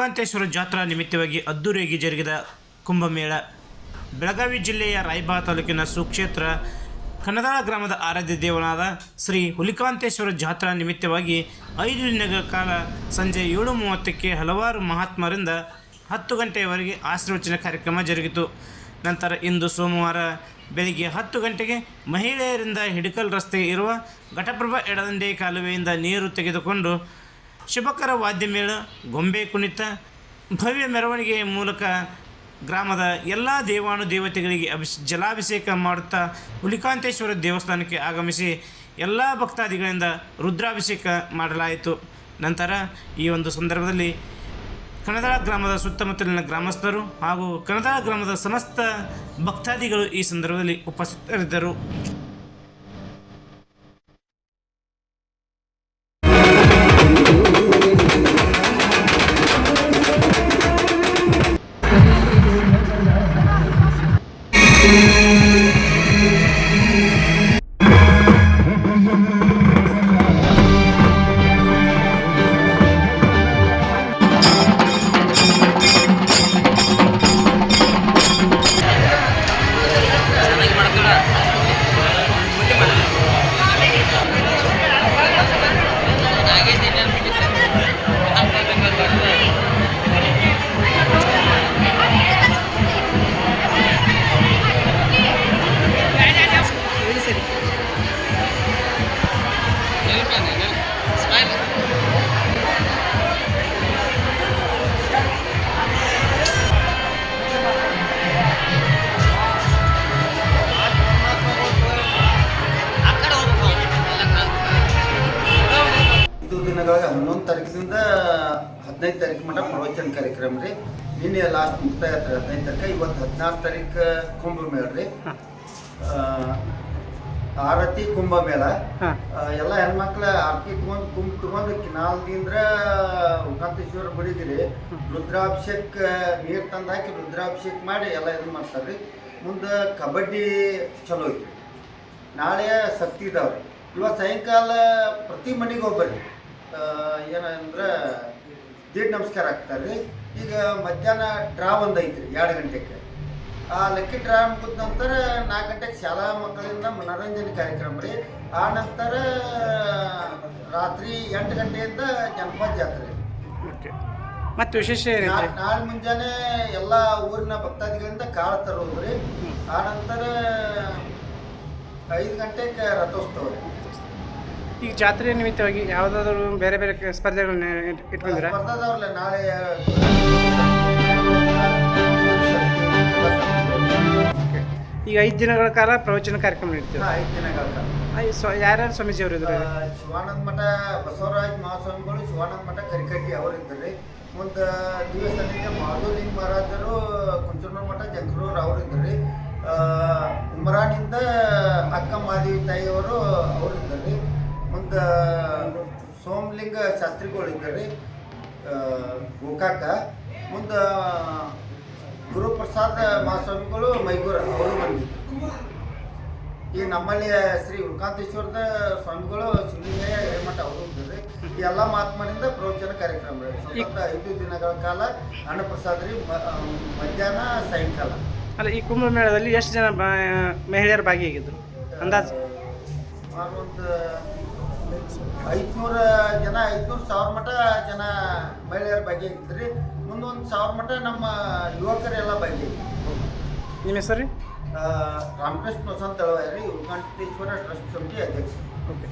ಹುಲಿಕಾಂತೇಶ್ವರ ಜಾತ್ರಾ ನಿಮಿತ್ತವಾಗಿ ಅದ್ದೂರಿಯಾಗಿ ಜರುಗಿದ ಕುಂಭಮೇಳ. ಬೆಳಗಾವಿ ಜಿಲ್ಲೆಯ ರಾಯಬಾ ತಾಲೂಕಿನ ಸುಕ್ಷೇತ್ರ ಕನ್ನದಾಳ ಗ್ರಾಮದ ಆರಾಧ್ಯ ದೇವನಾದ ಶ್ರೀ ಹುಲಿಕಾಂತೇಶ್ವರ ಜಾತ್ರಾ ನಿಮಿತ್ತವಾಗಿ ಐದು ದಿನಗಳ ಕಾಲ ಸಂಜೆ ಏಳು ಮೂವತ್ತಕ್ಕೆ ಹಲವಾರು ಮಹಾತ್ಮರಿಂದ ಹತ್ತು ಗಂಟೆಯವರೆಗೆ ಆಶೀರ್ವಚನ ಕಾರ್ಯಕ್ರಮ ಜರುಗಿತು. ನಂತರ ಇಂದು ಸೋಮವಾರ ಬೆಳಿಗ್ಗೆ ಹತ್ತು ಗಂಟೆಗೆ ಮಹಿಳೆಯರಿಂದ ಹಿಡಕಲ್ ರಸ್ತೆ ಇರುವ ಘಟಪ್ರಭಾ ಎಡದಂಡೆ ಕಾಲುವೆಯಿಂದ ನೀರು ತೆಗೆದುಕೊಂಡು ಶುಭಕರ ವಾದ್ಯಮೇಳ, ಗೊಂಬೆ ಕುಣಿತ, ಭವ್ಯ ಮೆರವಣಿಗೆಯ ಮೂಲಕ ಗ್ರಾಮದ ಎಲ್ಲ ದೇವಾನು ದೇವತೆಗಳಿಗೆ ಅಭಿಷ್, ಜಲಾಭಿಷೇಕ ಮಾಡುತ್ತಾ ಹುಲಿಕಾಂತೇಶ್ವರ ದೇವಸ್ಥಾನಕ್ಕೆ ಆಗಮಿಸಿ ಎಲ್ಲ ಭಕ್ತಾದಿಗಳಿಂದ ರುದ್ರಾಭಿಷೇಕ ಮಾಡಲಾಯಿತು. ನಂತರ ಈ ಒಂದು ಸಂದರ್ಭದಲ್ಲಿ ಕಣದಾಳ ಗ್ರಾಮದ ಸುತ್ತಮುತ್ತಲಿನ ಗ್ರಾಮಸ್ಥರು ಹಾಗೂ ಕಣದಾಳ ಗ್ರಾಮದ ಸಮಸ್ತ ಭಕ್ತಾದಿಗಳು ಈ ಸಂದರ್ಭದಲ್ಲಿ ಉಪಸ್ಥಿತರಿದ್ದರು. ಹದಿನೈದು ತಾರೀಕು ಮಟ್ಟ ಪ್ರವಚನ ಕಾರ್ಯಕ್ರಮ ರೀ. ನಿನ್ನೆ ಲಾಸ್ಟ್ ಮುಕ್ತಾಯ ಆಯ್ತು ಹದಿನೈದು ತಾರೀಕು ಇವತ್ತು ಹದಿನಾರು ತಾರೀಕು ಕುಂಭಮೇಳ ರೀ. ಆರತಿ ಕುಂಭಮೇಳ. ಎಲ್ಲ ಹೆಣ್ಮಕ್ಳ ಆರತಿ ತಗೊಂಡು ಕುಂಭ ತಗೊಂಡು ಕಿನಾಲ್ದಿಂದ ಉಕಾಂತೇಶ್ವರ ಬಡಿದಿರಿ ರುದ್ರಾಭಿಷೇಕ ನೀರು ತಂದು ಹಾಕಿ ರುದ್ರಾಭಿಷೇಕ ಮಾಡಿ ಎಲ್ಲ ಇದು ಮಾಡ್ತಾರೆ ರೀ. ಮುಂದೆ ಕಬಡ್ಡಿ ಚಲೋ ಐತ್ರಿ. ನಾಳೆ ಶಕ್ತಿ ರೀ. ಇವತ್ತು ಸಾಯಂಕಾಲ ಪ್ರತಿ ಮನೆಗೆ ಒಬ್ಬರಿ ಏನಂದ್ರೆ ದೀಡ್ ನಮಸ್ಕಾರ ಆಗ್ತಾರೆ ರೀ ಈಗ ಮಧ್ಯಾಹ್ನ ಡ್ರಾ ಒಂದು ಐತ್ರಿ ಎರಡು ಗಂಟೆಗೆ. ಆ ಲಕ್ಕಿ ಡ್ರಾ ಮುಗಿದ ನಂತರ ನಾಲ್ಕು ಗಂಟೆಗೆ ಶಾಲಾ ಮಕ್ಕಳಿಂದ ಮನೋರಂಜನೆ ಕಾರ್ಯಕ್ರಮ ರೀ. ಆ ನಂತರ ರಾತ್ರಿ ಎಂಟು ಗಂಟೆಯಿಂದ ಜನಪದ ಜಾತ್ರೆ ಮತ್ತು ವಿಶೇಷ ನಾಳೆ ಮುಂಜಾನೆ ಎಲ್ಲ ಊರಿನ ಭಕ್ತಾದಿಗಳಿಂದ ಕಾಳು ತರೋದು ರೀ. ಆ ನಂತರ ಐದು ಗಂಟೆಗೆ ರಥೋತ್ಸವ ರೀ. ಈಗ ಜಾತ್ರೆ ನಿಮಿತ್ತವಾಗಿ ಯಾವುದಾದ್ರು ಬೇರೆ ಬೇರೆ ಸ್ಪರ್ಧೆಗಳನ್ನ ಇಟ್ಕೊಂಡಿರ? ಸ್ಪರ್ಧಾದವ್ರಲ್ಲ ನಾಳೆ ಈಗ ಐದು ದಿನಗಳ ಕಾಲ ಪ್ರವಚನ ಕಾರ್ಯಕ್ರಮ ನಡೀತೀವಿ ಐದು ದಿನಗಳ ಕಾಲ. ಸ್ವ ಯಾರ್ಯಾರು ಸ್ವಾಮೀಜಿ ಅವರು ಇದ್ದಾರೆ ಶಿವಾನಂದ ಮಠ ಬಸವರಾಜ ಮಹಾಸ್ವಾಮಿಗಳು ಶಿವಾನಂದ ಮಠ ಕರಿಕಟ್ಟಿ ಅವರು ಇದ್ದಾರೆ. ಒಂದು ದಿವಸ ಮಾಧುಲಿಂಗ ಮಹಾರಾಜರು ಕುಂಚೂರ್ನ ಮಠ ಜಂಕ್ರೂರ್ ಅವರು ಇದ್ದಾರೆ. ಉಮರಾನಿಂದ ಅಕ್ಕ ಮಾದೇವಿ ತಾಯಿಯವರು ಅವರು ಇದ್ದಾರೆ. ಮುಂದೆ ಸೋಮಲಿಂಗ ಶಾಸ್ತ್ರಿಗಳು ಇದ್ದಾರೆ ಗೋಕಾಕ. ಮುಂದೆ ಗುರುಪ್ರಸಾದ್ ಮಹಾಸ್ವಾಮಿಗಳು ಮೈಗೂರು ಅವರು ಬಂದಿದ್ದರು ಈ ನಮ್ಮಲ್ಲಿ ಶ್ರೀ ಉಲ್ಕಾಂತೇಶ್ವರದ ಸ್ವಾಮಿಗಳು ಶಿವಲಿಂಗಯ್ಯ, ಹಿರೇಮಠ ಅವರು ಇದ್ದಾರೆ ಈ ಎಲ್ಲ ಮಹಾತ್ಮನಿಂದ ಪ್ರವಚನ ಕಾರ್ಯಕ್ರಮ. ಸತತ ಐದು ದಿನಗಳ ಕಾಲ, ಅನ್ನಪ್ರಸಾದ ರೀ ಮಧ್ಯಾಹ್ನ ಸಾಯಂಕಾಲ. ಅಲ್ಲ, ಈ ಕುಂಭಮೇಳದಲ್ಲಿ ಎಷ್ಟು ಜನ ಮಹಿಳೆಯರು ಭಾಗಿಯಾಗಿದ್ದರು ಅಂದಾಜು. ಸುಮಾರು ಒಂದು ಐದುನೂರ ಜನ ಐದುನೂರು ಸಾವಿರ ಮಟ ಜನ ಮಹಿಳೆಯರ ರೀ ಮುಂದೊಂದು ಸಾವಿರ ಮಟ ನಮ್ಮ ಯುವಕರೆಲ್ಲ ಬಗ್ಗೆ ನಿಮ್ಮ ಹೆಸರು ರೀ? ರಾಮಕೃಷ್ಣ ಹೊಸಂತ ರೀ ಉಲ್ಕಾಂತೇಶ್ವರ ಟ್ರಸ್ಟ್ ಕಮಿಟಿ ಅಧ್ಯಕ್ಷ ಓಕೆ.